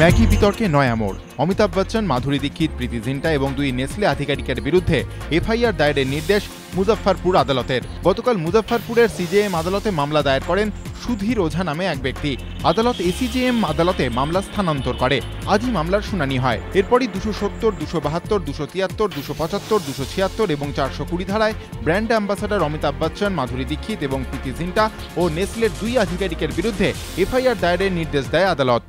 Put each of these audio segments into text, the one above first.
Maggi বিতর্কে নয়া মোড়। অমিতাভ বচ্চন, মাধুরী দীক্ষিত, প্রীতি জিন্টা এবং দুই নেসলে আধিকারিকের বিরুদ্ধে এফআইআর দায়েরের নির্দেশ মুজফ্ফরপুর আদালতের। গতকাল মুজফ্ফরপুরের সিজেএম আদালতে মামলা দায়ের করেন সুধীর ওঝা নামে এক ব্যক্তি। আদালত এসিজেএম আদালতে মামলা স্থানান্তর করে। আজই মামলার শুনানি হয়। এরপরই দুশো সত্তর, দুশো বাহাত্তর, দুশো তিয়াত্তর, দুশো পঁচাত্তর, দুশো ছিয়াত্তর এবং চারশো কুড়ি ধারায় ব্র্যান্ড অ্যাম্বাসাডার অমিতাভ বচ্চন, মাধুরী দীক্ষিত এবং প্রীতি জিন্টা ও নেসলের দুই আধিকারিকের বিরুদ্ধে এফআইআর দায়েরের নির্দেশ দেয় আদালত।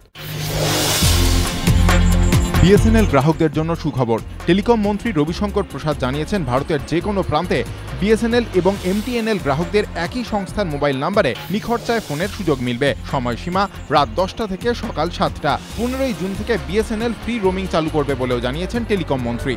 বিএসএনএল গ্রাহকদের জন্য সুখবর। টেলিকম মন্ত্রী রবিশঙ্কর প্রসাদ জানিয়েছেন, ভারতের যে কোনো প্রান্তে বিএসএনএল এবং এমটিএনএল গ্রাহকদের একই সংস্থার মোবাইল নাম্বারে নিখরচায় ফোনের সুযোগ মিলবে। সময়সীমা রাত দশটা থেকে সকাল সাতটা। পনেরোই জুন থেকে বিএসএনএল ফ্রি রোমিং চালু করবে বলেও জানিয়েছেন টেলিকম মন্ত্রী।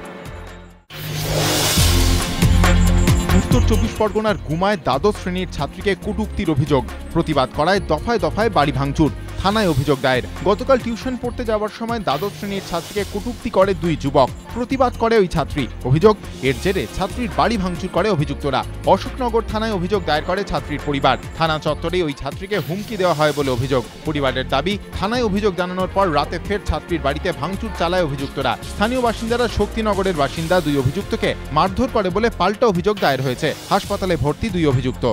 উত্তর চব্বিশ পরগনার গুমায় দ্বাদশ শ্রেণির ছাত্রীকে কটূক্তির অভিযোগ। প্রতিবাদ করায় দফায় দফায় বাড়ি ভাঙচুর। থানায় অভিযোগ দায়ের। গতকাল টিউশন পড়তে যাওয়ার সময় দ্বাদশ শ্রেণির ছাত্রীকে কটূক্তি করে দুই যুবক। প্রতিবাদ করে ওই ছাত্রী। অভিযোগ, এর জেরে ছাত্রীর বাড়ি ভাঙচুর করে অভিযুক্তরা। অশোকনগর থানায় অভিযোগ দায়ের করে ছাত্রীর পরিবার। থানা চত্বরে ওই ছাত্রীকে হুমকি দেওয়া হয় বলে অভিযোগ। পরিবারের দাবি, থানায় অভিযোগ জানানোর পর রাতে ফের ছাত্রীর বাড়িতে ভাঙচুর চালায় অভিযুক্তরা। স্থানীয় বাসিন্দারা শক্তিনগরের বাসিন্দা দুই অভিযুক্তকে মারধর করে বলে পাল্টা অভিযোগ দায়ের হয়েছে। হাসপাতালে ভর্তি দুই অভিযুক্ত।